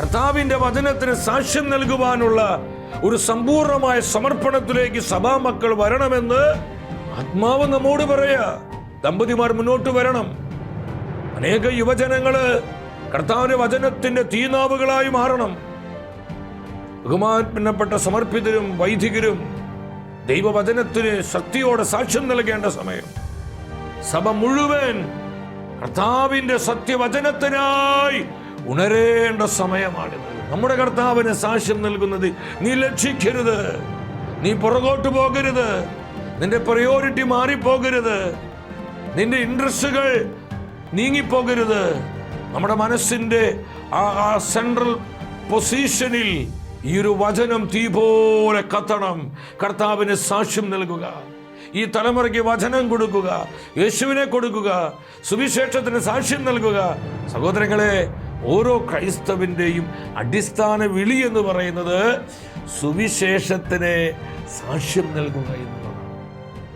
കർത്താവിന്റെ വചനത്തിന് സാക്ഷ്യം നൽകുവാനുള്ള ഒരു സമ്പൂർണമായ സമർപ്പണത്തിലേക്ക് സഭാമക്കൾ വരണമെന്ന് ആത്മാവ് നമ്മോട് പറയാ. ദമ്പതിമാർ മുന്നോട്ട് വരണം. അനേക യുവജനങ്ങൾ കർത്താവിന്റെ വചനത്തിന്റെ തീനാവുകളായി മാറണം. ബഹുമാനപ്പെട്ട സമർപ്പിതരും വൈദികരും ദൈവവചനത്തിന് ശക്തിയോടെ സാക്ഷ്യം നൽകേണ്ട സമയം. സഭ മുഴുവൻ കർത്താവിന്റെ സത്യവചനത്തിനായി ഉണരേണ്ട സമയമാണിത്. നമ്മുടെ കർത്താവിന് സാക്ഷ്യം നൽകുന്നത് നീ ലക്ഷിക്കരുത്. നീ പുറകോട്ട് പോകരുത്. നിന്റെ പ്രയോറിറ്റി മാറിപ്പോകരുത്. നിന്റെ ഇൻട്രസ്റ്റുകൾ നീങ്ങിപ്പോകരുത്. നമ്മുടെ മനസ്സിന്റെ ആ ആ സെൻട്രൽ പൊസിഷനിൽ ഈ ഒരു വചനം തീ പോലെ കത്തണം. കർത്താവിന് സാക്ഷ്യം നൽകുക. ഈ തലമുറയ്ക്ക് വചനം കൊടുക്കുക. യേശുവിനെ കൊടുക്കുക. സുവിശേഷത്തിന് സാക്ഷ്യം നൽകുക. സഹോദരങ്ങളെ ഓരോ ക്രൈസ്തവിന്റെയും അടിസ്ഥാന വിളി എന്ന് പറയുന്നത് സുവിശേഷത്തിന് സാക്ഷ്യം നൽകുക എന്ന്